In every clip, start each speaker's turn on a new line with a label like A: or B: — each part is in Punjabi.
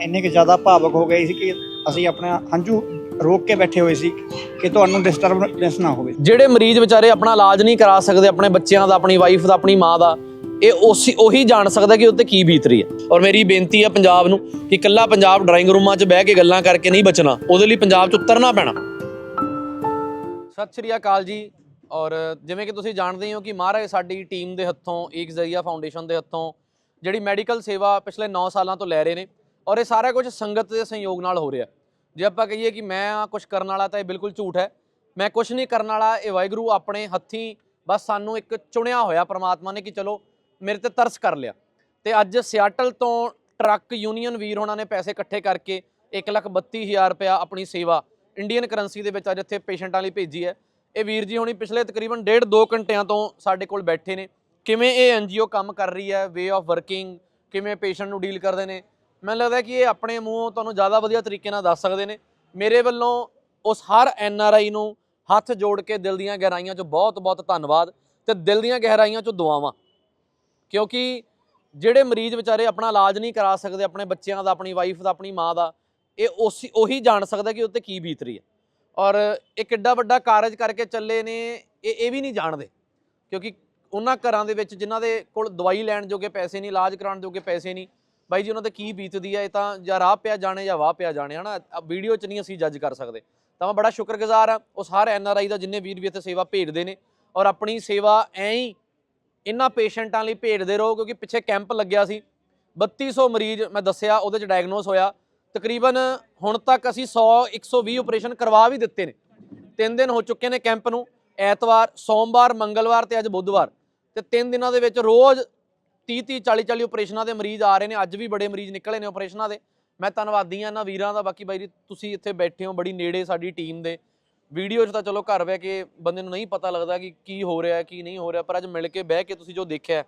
A: ਇੰਨੇ ਕਿ ਜ਼ਿਆਦਾ ਭਾਵਕ ਹੋ ਗਏ ਸੀ ਕਿ ਅਸੀਂ ਆਪਣਾ ਹੰਝੂ ਰੋਕ ਕੇ ਬੈਠੇ ਹੋਏ ਸੀ ਕਿ ਤੁਹਾਨੂੰ ਡਿਸਟਰਬੈਂਸ ਨਾ ਹੋਵੇ।
B: ਜਿਹੜੇ ਮਰੀਜ਼ ਵਿਚਾਰੇ ਆਪਣਾ ਇਲਾਜ ਨਹੀਂ ਕਰਾ ਸਕਦੇ, ਆਪਣੇ ਬੱਚਿਆਂ ਦਾ, ਆਪਣੀ ਵਾਈਫ ਦਾ, ਆਪਣੀ ਮਾਂ ਦਾ, ਇਹ ਉਸੇ, ਉਹੀ ਜਾਣ ਸਕਦਾ ਕਿ ਉੱਤੇ ਕੀ ਬੀਤ ਰਹੀ ਹੈ। ਔਰ ਮੇਰੀ ਬੇਨਤੀ ਹੈ ਪੰਜਾਬ ਨੂੰ ਕਿ ਇਕੱਲਾ ਪੰਜਾਬ ਡਰਾਇੰਗ ਰੂਮਾਂ 'ਚ ਬਹਿ ਕੇ ਗੱਲਾਂ ਕਰਕੇ ਨਹੀਂ ਬਚਣਾ। ਉਹਦੇ ਲਈ ਪੰਜਾਬ 'ਚ ਉਤਰਨਾ ਪੈਣਾ। ਸਤਿ ਸ਼੍ਰੀ ਅਕਾਲ ਜੀ। ਔਰ ਜਿਵੇਂ ਕਿ ਤੁਸੀਂ ਜਾਣਦੇ ਹੋ ਕਿ ਮਹਾਰਾਜ ਸਾਡੀ ਟੀਮ ਦੇ ਹੱਥੋਂ ਏਕ ਜ਼ਰੀਆ ਫਾਊਂਡੇਸ਼ਨ ਦੇ ਹੱਥੋਂ, ਜਿਹੜੀ ਮੈਡੀਕਲ ਸੇਵਾ ਪਿਛਲੇ 9 ਸਾਲਾਂ ਤੋਂ ਲੈ ਰਹੇ ਨੇ ਔਰ ਇਹ ਸਾਰਾ ਕੁਝ ਸੰਗਤ ਦੇ ਸਹਿਯੋਗ ਨਾਲ ਹੋ ਰਿਹਾ। ਜੇ ਆਪਾਂ ਕਹੀਏ ਕਿ ਮੈਂ ਆ ਕੁਝ ਕਰਨ ਵਾਲਾ ਤਾਂ ਇਹ ਬਿਲਕੁਲ ਝੂਠ ਹੈ। ਮੈਂ ਕੁਝ ਨਹੀਂ ਕਰਨ ਵਾਲਾ, ਇਹ ਵਾਹਿਗੁਰੂ ਆਪਣੇ ਹੱਥੀਂ ਬਸ ਸਾਨੂੰ ਇੱਕ ਚੁਣਿਆ ਹੋਇਆ ਪ੍ਰਮਾਤਮਾ ਨੇ ਕਿ ਚਲੋ ਮੇਰੇ ਤੇ ਤਰਸ ਕਰ ਲਿਆ। ਤੇ ਅੱਜ ਸਿਆਟਲ ਤੋਂ ਟਰੱਕ ਯੂਨੀਅਨ ਵੀਰ ਹੋਣਾ ਨੇ ਪੈਸੇ ਇਕੱਠੇ ਕਰਕੇ 132000 ਰੁਪਇਆ ਆਪਣੀ ਸੇਵਾ ਇੰਡੀਅਨ ਕਰੰਸੀ ਦੇ ਵਿੱਚ ਅੱਜ ਇੱਥੇ ਪੇਸ਼ੈਂਟਾਂ ਲਈ ਭੇਜੀ ਹੈ। ਇਹ ਵੀਰ ਜੀ ਹੁਣੀ ਪਿਛਲੇ ਤਕਰੀਬਨ 1.5 2 ਘੰਟਿਆਂ ਤੋਂ ਸਾਡੇ ਕੋਲ ਬੈਠੇ ਨੇ। ਕਿਵੇਂ ਇਹ ਐਨਜੀਓ ਕੰਮ ਕਰ ਰਹੀ ਹੈ ਵੇ ਆਫ ਵਰਕਿੰਗ ਕਿਵੇਂ ਪੇਸ਼ੈਂਟ ਨੂੰ ਡੀਲ ਕਰਦੇ ਨੇ ਮੈਨੂੰ ਲੱਗਦਾ ਕਿ ਇਹ ਆਪਣੇ ਮੂੰਹੋਂ ਤੁਹਾਨੂੰ ਜ਼ਿਆਦਾ ਵਧੀਆ ਤਰੀਕੇ ਨਾਲ ਦੱਸ ਸਕਦੇ ਨੇ। ਮੇਰੇ ਵੱਲੋਂ ਉਸ ਹਰ ਐਨ ਆਰ ਆਈ ਨੂੰ ਹੱਥ ਜੋੜ ਕੇ ਦਿਲ ਦੀਆਂ ਗਹਿਰਾਈਆਂ 'ਚੋਂ ਬਹੁਤ-ਬਹੁਤ ਧੰਨਵਾਦ ਤੇ ਦਿਲ ਦੀਆਂ ਗਹਿਰਾਈਆਂ 'ਚੋਂ ਦੁਆਵਾਂ। ਕਿਉਂਕਿ ਜਿਹੜੇ ਮਰੀਜ਼ ਵਿਚਾਰੇ ਆਪਣਾ ਇਲਾਜ ਨਹੀਂ ਕਰਾ ਸਕਦੇ, ਆਪਣੇ ਬੱਚਿਆਂ ਦਾ, ਆਪਣੀ ਵਾਈਫ ਦਾ, ਆਪਣੀ ਮਾਂ ਦਾ, ਇਹ ਉਸੇ, ਉਹੀ ਜਾਣ ਸਕਦਾ ਕਿ ਉੱਤੇ ਕੀ ਬੀਤ ਰਹੀ ਹੈ। ਔਰ ਇਹ ਕਿੱਡਾ ਵੱਡਾ ਕਾਰਜ ਕਰਕੇ ਚੱਲੇ ਨੇ, ਇਹ ਇਹ ਵੀ ਨਹੀਂ ਜਾਣਦੇ। ਕਿਉਂਕਿ ਉਹਨਾਂ ਘਰਾਂ ਦੇ ਵਿੱਚ ਜਿਨ੍ਹਾਂ ਦੇ ਕੋਲ ਦਵਾਈ ਲੈਣ ਜੋਗੇ ਪੈਸੇ ਨਹੀਂ, ਇਲਾਜ ਕਰਾਉਣ ਜੋਗੇ ਪੈਸੇ ਨਹੀਂ ਬਾਈ ਜੀ, ਉਹਨਾਂ ਤੇ ਕੀ ਬੀਤਦੀ ਹੈ ਇਹ ਤਾਂ ਜਾਂ ਰਾਹ ਪਿਆ ਜਾਣੇ ਜਾਂ ਵਾਹ ਪਿਆ ਜਾਣੇ, ਹਨਾ? ਵੀਡੀਓ 'ਚ ਨਹੀਂ ਅਸੀਂ ਜੱਜ ਕਰ ਸਕਦੇ। ਤਾਂ ਮੈਂ ਬੜਾ ਸ਼ੁਕਰਗੁਜ਼ਾਰ ਹਾਂ ਉਸ ਹਰ ਐਨ ਆਰ ਆਈ ਦਾ ਜਿੰਨੇ ਵੀਰ ਵੀ ਇੱਥੇ ਸੇਵਾ ਭੇਜਦੇ ਨੇ ਔਰ ਆਪਣੀ ਸੇਵਾ ਐਂ ਹੀ ਇਹਨਾਂ ਪੇਸ਼ੈਂਟਾਂ ਲਈ ਭੇਜਦੇ ਰਹੋ, ਕਿਉਂਕਿ ਪਿੱਛੇ ਕੈਂਪ ਲੱਗਿਆ ਸੀ। 3200 ਮਰੀਜ਼, ਮੈਂ ਦੱਸਿਆ, ਉਹਦੇ ਚ ਡਾਇਗਨੋਸ ਹੋਇਆ। ਤਕਰੀਬਨ ਹੁਣ ਤੱਕ ਅਸੀਂ 100 120 ਆਪਰੇਸ਼ਨ ਕਰਵਾ ਵੀ ਦਿੱਤੇ ਨੇ। ਤਿੰਨ ਦਿਨ ਹੋ ਚੁੱਕੇ ਨੇ ਕੈਂਪ ਨੂੰ, ਐਤਵਾਰ, ਸੋਮਵਾਰ, ਮੰਗਲਵਾਰ ਤੇ ਅੱਜ ਬੁੱਧਵਾਰ। ਤੇ ਤਿੰਨ ਦਿਨਾਂ ਦੇ ਵਿੱਚ ਰੋਜ਼ 30 30 40 40 ਆਪਰੇਸ਼ਨਾਂ ਦੇ ਮਰੀਜ਼ ਆ ਰਹੇ ਨੇ, ਅੱਜ ਵੀ ਬੜੇ ਮਰੀਜ਼ ਨਿਕਲੇ ਨੇ ਆਪਰੇਸ਼ਨਾਂ ਦੇ। ਮੈਂ ਧੰਨਵਾਦੀ ਹਾਂ ਇਹਨਾਂ ਵੀਰਾਂ ਦਾ, ਬਾਕੀ ਬਾਈ ਜੀ ਤੁਸੀਂ ਇੱਥੇ ਬੈਠੇ ਹੋ, ਬੜੀ ਨੇੜੇ ਸਾਡੀ ਟੀਮ ਦੇ। ਵੀਡੀਓ 'ਚ ਤਾਂ ਚਲੋ ਘਰ ਬਹਿ ਕੇ ਬੰਦੇ ਨੂੰ ਨਹੀਂ ਪਤਾ ਲੱਗਦਾ ਕਿ ਕੀ ਹੋ ਰਿਹਾ, ਕੀ ਨਹੀਂ ਹੋ ਰਿਹਾ, ਪਰ ਅੱਜ ਮਿਲ ਕੇ ਬਹਿ ਕੇ ਤੁਸੀਂ ਜੋ ਦੇਖਿਆ,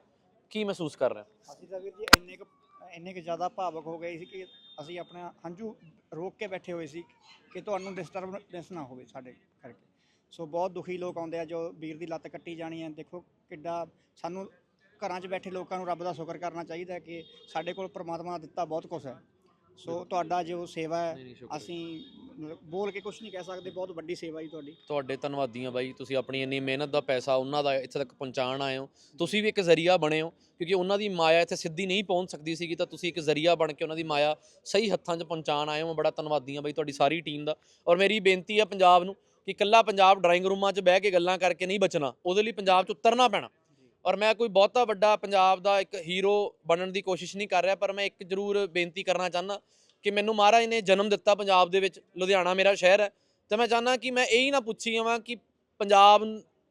B: ਕੀ ਮਹਿਸੂਸ ਕਰ ਰਹੇ ਹੋ?
A: ਅਸੀਂ ਤਾਂ ਵੀਰ ਜੀ ਇੰਨੇ ਕੁ ਇੰਨੇ ਕੁ ਜ਼ਿਆਦਾ ਭਾਵਕ ਹੋ ਗਏ ਸੀ ਕਿ ਅਸੀਂ ਆਪਣਾ ਹੰਝੂ ਰੋਕ ਕੇ ਬੈਠੇ ਹੋਏ ਸੀ ਕਿ ਤੁਹਾਨੂੰ ਡਿਸਟਰਬੈਂਸ ਨਾ ਹੋਵੇ ਸਾਡੇ ਕਰਕੇ। ਸੋ ਬਹੁਤ ਦੁਖੀ ਲੋਕ ਆਉਂਦੇ ਆ ਜੋ ਵੀਰ ਦੀ ਲੱਤ ਕੱਟੀ ਜਾਣੀ ਹੈ। ਦੇਖੋ ਕਿੱਡਾ ਸਾਨੂੰ ਘਰਾਂ 'ਚ ਬੈਠੇ ਲੋਕਾਂ ਨੂੰ ਰੱਬ ਦਾ ਸ਼ੁਕਰ ਕਰਨਾ ਚਾਹੀਦਾ ਕਿ ਸਾਡੇ ਕੋਲ ਪ੍ਰਮਾਤਮਾ ਦਿੱਤਾ ਬਹੁਤ ਕੁਝ ਹੈ। ਸੋ ਤੁਹਾਡਾ ਜੋ ਸੇਵਾ ਹੈ। ਅਸੀਂ ਮਤਲਬ ਬੋਲ ਕੇ ਕੁਝ ਨਹੀਂ ਕਹਿ ਸਕਦੇ ਬਹੁਤ ਵੱਡੀ ਸੇਵਾ ਜੀ ਤੁਹਾਡੀ।
B: ਤੁਹਾਡੇ ਧੰਨਵਾਦੀ ਹਾਂ ਬਾਈ ਤੁਸੀਂ ਆਪਣੀ ਇੰਨੀ ਮਿਹਨਤ ਦਾ ਪੈਸਾ ਉਹਨਾਂ ਦਾ ਇੱਥੇ ਤੱਕ ਪਹੁੰਚਾਉਣ ਆਏ ਹੋ। ਤੁਸੀਂ ਵੀ ਇੱਕ ਜ਼ਰੀਆ ਬਣੇ ਹੋ ਕਿਉਂਕਿ ਉਹਨਾਂ ਦੀ ਮਾਇਆ ਇੱਥੇ ਸਿੱਧੀ ਨਹੀਂ ਪਹੁੰਚ ਸਕਦੀ ਸੀਗੀ ਤਾਂ ਤੁਸੀਂ ਇੱਕ ਜ਼ਰੀਆ ਬਣ ਕੇ ਉਹਨਾਂ ਦੀ ਮਾਇਆ ਸਹੀ ਹੱਥਾਂ 'ਚ ਪਹੁੰਚਾਉਣ ਆਏ ਹੋ। ਮੈਂ ਬੜਾ ਧੰਨਵਾਦੀ ਹਾਂ ਬਾਈ ਤੁਹਾਡੀ ਸਾਰੀ ਟੀਮ ਦਾ। ਔਰ ਮੇਰੀ ਬੇਨਤੀ ਹੈ ਪੰਜਾਬ ਨੂੰ ਕਿ ਇਕੱਲਾ ਪੰਜਾਬ ਡਰਾਇੰਗ ਰੂਮਾਂ 'ਚ ਬਹਿ ਕੇ ਗੱਲਾਂ ਕਰਕੇ ਨਹੀਂ ਬਚਣਾ ਉਹਦੇ ਲਈ ਪੰਜਾਬ 'ਚ ਉਤਰਨਾ ਪੈਣਾ। ਔਰ ਮੈਂ ਕੋਈ ਬਹੁਤਾ ਵੱਡਾ ਪੰਜਾਬ ਦਾ ਇੱਕ ਹੀਰੋ ਬਣਨ ਦੀ ਕੋਸ਼ਿਸ਼ ਨਹੀਂ ਕਰ ਰਿਹਾ, ਪਰ ਮੈਂ ਇੱਕ ਜ਼ਰੂਰ ਬੇਨਤੀ ਕਰਨਾ ਚਾਹੁੰਦਾ ਕਿ ਮੈਨੂੰ ਮਹਾਰਾਜ ਨੇ ਜਨਮ ਦਿੱਤਾ ਪੰਜਾਬ ਦੇ ਵਿੱਚ, ਲੁਧਿਆਣਾ ਮੇਰਾ ਸ਼ਹਿਰ ਹੈ। ਤੇ ਮੈਂ ਚਾਹੁੰਦਾ ਕਿ ਮੈਂ ਇਹ ਹੀ ਨਾ ਪੁੱਛੀ ਆਵਾਂ ਕਿ ਪੰਜਾਬ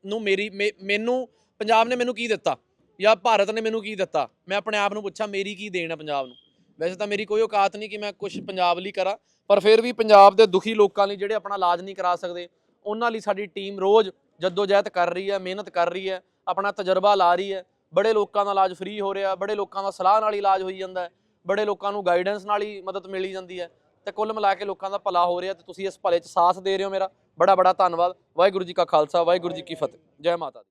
B: ਨੂੰ ਮੇਰੀ, ਮੇ- ਮੈਨੂੰ, ਪੰਜਾਬ ਨੇ ਮੈਨੂੰ ਕੀ ਦਿੱਤਾ? ਜਾਂ ਭਾਰਤ ਨੇ ਮੈਨੂੰ ਕੀ ਦਿੱਤਾ? ਮੈਂ ਆਪਣੇ ਆਪ ਨੂੰ ਪੁੱਛਾਂ, ਮੇਰੀ ਕੀ ਦੇਣ ਹੈ ਪੰਜਾਬ ਨੂੰ? ਵੈਸੇ ਤਾਂ ਮੇਰੀ ਕੋਈ ਔਕਾਤ ਨਹੀਂ ਕਿ ਮੈਂ ਕੁਝ ਪੰਜਾਬ ਲਈ ਕਰਾਂ, ਪਰ ਫਿਰ ਵੀ ਪੰਜਾਬ ਦੇ ਦੁਖੀ ਲੋਕਾਂ ਲਈ ਜਿਹੜੇ ਆਪਣਾ ਇਲਾਜ ਨਹੀਂ ਕਰਾ ਸਕਦੇ, ਉਹਨਾਂ ਲਈ ਸਾਡੀ ਟੀਮ ਰੋਜ਼ ਜਦੋਜਹਿਦ ਕਰ ਰਹੀ ਹੈ, ਮਿਹਨਤ ਕਰ ਰਹੀ ਹੈ ਆਪਣਾ ਤਜਰਬਾ ਲਾ ਰਹੀ ਹੈ। ਬੜੇ ਲੋਕਾਂ ਦਾ ਇਲਾਜ ਫ੍ਰੀ ਹੋ ਰਿਹਾ, ਬੜੇ ਲੋਕਾਂ ਦਾ ਸਲਾਹ ਨਾਲ ਹੀ ਇਲਾਜ ਹੋਈ ਜਾਂਦਾ ਬੜੇ ਲੋਕਾਂ ਨੂੰ ਗਾਈਡੈਂਸ ਨਾਲ ਹੀ ਮਦਦ ਮਿਲੀ ਜਾਂਦੀ ਹੈ। ਤੇ ਕੁੱਲ ਮਿਲਾ ਕੇ ਲੋਕਾਂ ਦਾ ਭਲਾ ਹੋ ਰਿਹਾ ਤੇ ਤੁਸੀਂ ਇਸ ਭਲੇ 'ਚ ਸਾਥ ਦੇ ਰਹੇ ਹੋ ਮੇਰਾ। ਬੜਾ ਬੜਾ ਧੰਨਵਾਦ। ਵਾਹਿਗੁਰੂ ਜੀ ਕਾ ਖਾਲਸਾ, ਵਾਹਿਗੁਰੂ ਜੀ ਕੀ ਫਤਿਹ। ਜੈ ਮਾਤਾ ਦੀ।